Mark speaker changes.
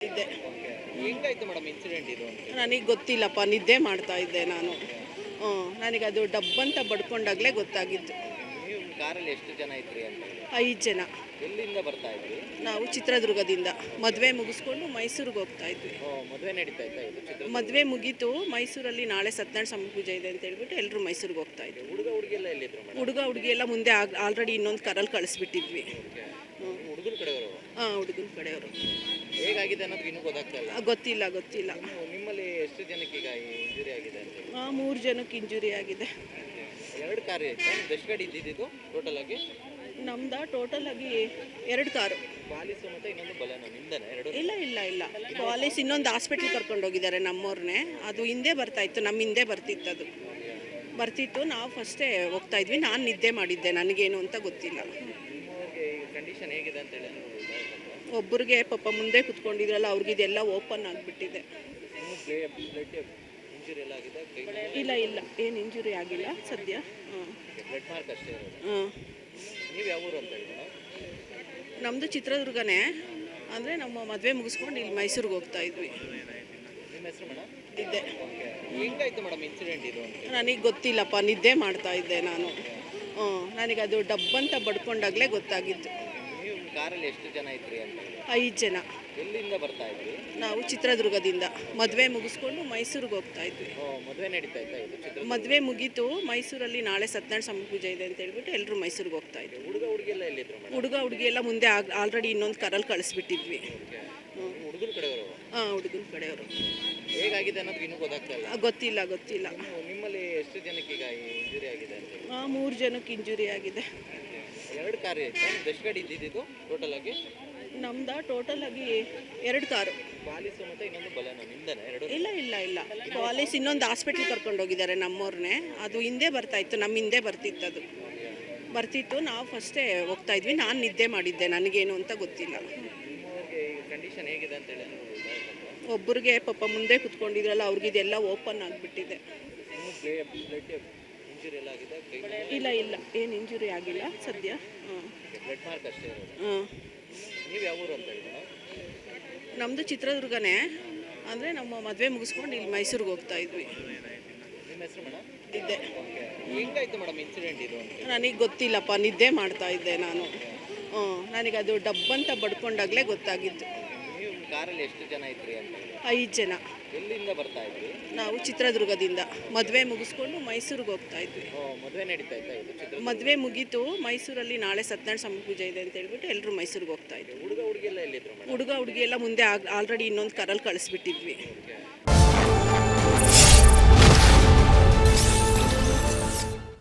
Speaker 1: ಇದ್ದೆ
Speaker 2: ಹೆಂಗಾಯ್ತು madam incident ಇದು ಅಂತ?
Speaker 1: ನನಗೆ ಗೊತ್ತಿಲ್ಲಪ್ಪ ನಿದ್ದೆ ಮಾಡ್ತಾ ಇದ್ದೆ ನಾನು. ಹ್ಞೂ ನನಗೆ ಅದು ಡಬ್ಬಂತ ಬಡ್ಕೊಂಡಾಗಲೇ ಗೊತ್ತಾಗಿತ್ತು.
Speaker 2: ನೀವು ಕಾರಲ್ಲಿ ಎಷ್ಟು ಜನ ಇದ್ರಿ ಅಂತ?
Speaker 1: ಐದು ಜನ.
Speaker 2: ಎಲ್ಲಿಂದ ಬರ್ತಾ ಇದ್ರಿ?
Speaker 1: ನಾವು ಚಿತ್ರದುರ್ಗದಿಂದ. ಮದುವೆ ಮುಗಿಸ್ಕೊಂಡು ಮೈಸೂರಿಗೆ ಹೋಗ್ತಾ ಇದ್ವಿ.
Speaker 2: ಓ ಮದುವೆ ನಡೀತಾ ಇತ್ತಾ ಇದು ಚಿತ್ರ
Speaker 1: ಮದುವೆ ಮುಗೀತು ಮೈಸೂರಲ್ಲಿ ನಾಳೆ ಸತ್ಯನಾರಾಯಣ ಸ್ವಾಮಿ ಪೂಜೆ ಇದೆ ಅಂತ ಹೇಳ್ಬಿಟ್ಟು ಎಲ್ಲರೂ ಮೈಸೂರಿಗೆ ಹೋಗ್ತಾ ಇದ್ವಿ.
Speaker 2: ಹುಡುಗ ಹುಡುಗಿ ಎಲ್ಲ ಎಲ್ಲಿದ್ರು ಮೇಡಮ್?
Speaker 1: ಹುಡುಗ ಹುಡುಗಿ ಎಲ್ಲ ಮುಂದೆ ಆಲ್ರೆಡಿ ಇನ್ನೊಂದು ಕರಲ್ಲಿ ಕಳಿಸ್ಬಿಟ್ಟಿದ್ವಿ.
Speaker 2: ಹುಡುಗರ ಕಡೆಯವರು?
Speaker 1: ಹಾಂ ಹುಡುಗನ ಕಡೆಯವರು.
Speaker 2: ಹೇಗಾಗಿದೆ ಅನ್ನೋದು ಇನ್ನೂ ಗೊತ್ತಾಗ್ತಾ ಇಲ್ಲ.
Speaker 1: ಗೊತ್ತಿಲ್ಲ ಗೊತ್ತಿಲ್ಲ.
Speaker 2: ನಿಮ್ಮಲ್ಲಿ ಎಷ್ಟು ಜನಕ್ಕೆ ಈಗ ಇಂಜುರಿ ಆಗಿದೆ ಅಂತ ಹೇಳಿ?
Speaker 1: ಹಾಂ ಮೂರು ಜನಕ್ಕೆ ಇಂಜುರಿ ಆಗಿದೆ.
Speaker 2: ಎರಡು ಕಾರ್ ಇತ್ತು ಎಷ್ಟು ಗಾಡಿ ಇದ್ದಿದ್ದು ಟೋಟಲ್ ಆಗಿ?
Speaker 1: ನಮ್ದ ಟೋಟಲ್ ಆಗಿ ಎರಡು ಕಾರು
Speaker 2: ಪಾಲಿಸು ಮತ್ತೆ ಇನ್ನೊಂದು ಬಲನ? ನಿಮ್ದನೆ ಎರಡು?
Speaker 1: ಇಲ್ಲ ಇಲ್ಲ ಇಲ್ಲ. ಕಾಲೇಜ್ ಇನ್ನೊಂದು ಹಾಸ್ಪಿಟ್ಲ್ ಕರ್ಕೊಂಡು ಹೋಗಿದ್ದಾರೆ ನಮ್ಮವ್ರನ್ನೇ ಅದು ಹಿಂದೆ ಬರ್ತಾ ಇತ್ತು ನಮ್ಮ ಹಿಂದೆ ಬರ್ತಿತ್ತು ಅದು. ಬರ್ತಿತ್ತು ನಾವು ಫಸ್ಟೇ ಹೋಗ್ತಾ ಇದ್ವಿ. ನಾನು ನಿದ್ದೆ ಮಾಡಿದ್ದೆ ನನಗೇನು ಅಂತ ಗೊತ್ತಿಲ್ಲ. ಒಬ್ಬರಿಗೆ ಪಾಪ ಮುಂದೆ ಕುತ್ಕೊಂಡಿದ್ರಲ್ಲ ಅವ್ರಿಗಿದೆಲ್ಲ ಓಪನ್ ಆಗಿಬಿಟ್ಟಿದೆ. ಇಲ್ಲ ಇಲ್ಲ, ಏನು ಇಂಜುರಿ ಆಗಿಲ್ಲ ಸದ್ಯ. ಹಾಂ ನಮ್ಮದು ಚಿತ್ರದುರ್ಗನೇ. ಅಂದರೆ ನಮ್ಮ ಮದುವೆ ಮುಗಿಸ್ಕೊಂಡು ಇಲ್ಲಿ ಮೈಸೂರಿಗೆ ಹೋಗ್ತಾ ಇದ್ವಿ. ಇದ್ದೆ ನನಗೆ ಗೊತ್ತಿಲ್ಲಪ್ಪ, ನಿದ್ದೆ ಮಾಡ್ತಾ ಇದ್ದೆ ನಾನು. ನನಗೆ ಅದು ಡಬ್ಬಂತ ಬಡ್ಕೊಂಡಾಗಲೇ ಗೊತ್ತಾಗಿದ್ದು
Speaker 2: ನೀವು ಕಾರಲ್ಲಿ ಎಷ್ಟು ಜನ ಇದ್ರಿ ಅಂತ?
Speaker 1: ಐದು ಜನ.
Speaker 2: ಎಲ್ಲಿಂದ ಬರ್ತಾ ಇದ್ರಿ?
Speaker 1: ನಾವು ಚಿತ್ರದುರ್ಗದಿಂದ ಮದುವೆ ಮುಗಿಸ್ಕೊಂಡು ಮೈಸೂರಿಗೆ ಹೋಗ್ತಾ ಇದ್ವಿ.
Speaker 2: ಓ ಮದುವೆ ನಡೀತಾ ಇತ್ತಾ ಇದು ಚಿತ್ರ
Speaker 1: ಮದುವೆ ಮುಗೀತು ಮೈಸೂರಲ್ಲಿ ನಾಳೆ ಸತ್ಯನಾರಾಯಣ ಸ್ವಾಮಿ ಪೂಜೆ ಇದೆ ಅಂತ ಹೇಳ್ಬಿಟ್ಟು ಎಲ್ಲರೂ ಮೈಸೂರಿಗೆ ಹೋಗ್ತಾ ಇದ್ವಿ.
Speaker 2: ಹುಡುಗ ಹುಡುಗಿ ಎಲ್ಲ ಎಲ್ಲಿದ್ರು ಮೇಡಮ್?
Speaker 1: ಹುಡುಗ ಹುಡುಗಿ ಎಲ್ಲ ಮುಂದೆ ಆಲ್ರೆಡಿ ಇನ್ನೊಂದು ಕರಲ್ಲಿ ಕಳಿಸ್ಬಿಟ್ಟಿದ್ವಿ.
Speaker 2: ಹುಡುಗರ ಕಡೆಯವರು?
Speaker 1: ಹಾಂ ಹುಡುಗನ ಕಡೆಯವರು.
Speaker 2: ಹೇಗಾಗಿದೆ ಅನ್ನೋದು ಇನ್ನೂ ಗೊತ್ತಾಗ್ತಾ ಇಲ್ಲ.
Speaker 1: ಗೊತ್ತಿಲ್ಲ ಗೊತ್ತಿಲ್ಲ.
Speaker 2: ನೀವು- ನಿಮ್ಮಲ್ಲಿ ಎಷ್ಟು ಜನಕ್ಕೆ ಈಗ ಇಂಜುರಿ ಆಗಿದೆ ಅಂತ ಹೇಳಿ?
Speaker 1: ಹಾಂ ಮೂರು ಜನಕ್ಕೆ ಇಂಜುರಿ ಆಗಿದೆ.
Speaker 2: ಎರಡು ಕಾರ್ ಎಷ್ಟು ಗಾಡಿ ಇದ್ದಿದ್ದು ಟೋಟಲ್ ಆಗಿ?
Speaker 1: ನಮ್ದ ಟೋಟಲ್ ಆಗಿ ಎರಡು ಕಾರು
Speaker 2: ಪಾಲಿಸು ಮತ್ತೆ ಇನ್ನೊಂದು ಬಲನ ನಿಮ್ದನೆ ಎರಡು?
Speaker 1: ಇಲ್ಲ ಇಲ್ಲ ಇಲ್ಲ. ಕಾಲೇಜ್ ಇನ್ನೊಂದು ಹಾಸ್ಪಿಟ್ಲ್ ಕರ್ಕೊಂಡು ಹೋಗಿದ್ದಾರೆ ನಮ್ಮವ್ರನ್ನೇ ಅದು ಹಿಂದೆ ಬರ್ತಾ ಇತ್ತು ನಮ್ಮ ಹಿಂದೆ ಬರ್ತಿತ್ತು ಅದು. ಬರ್ತಿತ್ತು ನಾವು ಫಸ್ಟೇ ಹೋಗ್ತಾ ಇದ್ವಿ. ನಾನು ನಿದ್ದೆ ಮಾಡಿದ್ದೆ ನನಗೇನು ಅಂತ ಗೊತ್ತಿಲ್ಲ.
Speaker 2: ಕಂಡೀಷನ್ ಹೇಗಿದೆ ಅಂತ ಹೇಳಿ
Speaker 1: ಒಬ್ಬರಿಗೆ ಪಾಪ ಮುಂದೆ ಕುತ್ಕೊಂಡಿದ್ರಲ್ಲ ಅವ್ರಿಗಿದೆಲ್ಲ ಓಪನ್ ಆಗಿಬಿಟ್ಟಿದೆ. ಇಲ್ಲ ಇಲ್ಲ ಏನು ಇಂಜುರಿ ಆಗಿಲ್ಲ ಸದ್ಯ. ನಮ್ಮದು ಚಿತ್ರದುರ್ಗನೇ. ಅಂದರೆ ನಮ್ಮ ಮದುವೆ ಮುಗಿಸ್ಕೊಂಡು ಇಲ್ಲಿ ಮೈಸೂರಿಗೆ ಹೋಗ್ತಾ ಇದ್ವಿ. ಇದ್ದೆ ನನಗೆ ಗೊತ್ತಿಲ್ಲಪ್ಪ ನಿದ್ದೆ ಮಾಡ್ತಾ ಇದ್ದೆ ನಾನು. ಹ್ಞೂ ನನಗೆ ಅದು ಡಬ್ಬಂತ ಬಡ್ಕೊಂಡಾಗಲೇ ಗೊತ್ತಾಗಿದ್ದು
Speaker 2: ಕಾರಲ್ಲಿ ಎಷ್ಟು ಜನ ಇದ್ರಿ ಅಂತ?
Speaker 1: ಐದು ಜನ.
Speaker 2: ಎಲ್ಲಿಂದ ಬರ್ತಾ ಇದ್ರಿ?
Speaker 1: ನಾವು ಚಿತ್ರದುರ್ಗದಿಂದ. ಮದುವೆ ಮುಗಿಸ್ಕೊಂಡು ಮೈಸೂರಿಗೆ ಹೋಗ್ತಾ ಇದ್ವಿ.
Speaker 2: ಓ ಮದುವೆ ನಡೀತಾ ಇತ್ತಾ ಇದು ಚಿತ್ರ
Speaker 1: ಮದುವೆ ಮುಗೀತು. ಮೈಸೂರಲ್ಲಿ ನಾಳೆ ಸತ್ಯನಾರಾಯಣ ಸ್ವಾಮಿ ಪೂಜೆ ಇದೆ ಅಂತ ಹೇಳ್ಬಿಟ್ಟು ಎಲ್ಲರೂ ಮೈಸೂರಿಗೆ ಹೋಗ್ತಾ ಇದ್ವಿ.
Speaker 2: ಹುಡುಗ ಹುಡುಗಿ ಎಲ್ಲ ಎಲ್ಲಿದ್ರು ಮೇಡಮ್?
Speaker 1: ಹುಡುಗ ಹುಡುಗಿ ಎಲ್ಲ ಮುಂದೆ ಆಲ್ರೆಡಿ ಇನ್ನೊಂದು ಕರಲ್ಲಿ ಕಳಿಸ್ಬಿಟ್ಟಿದ್ವಿ.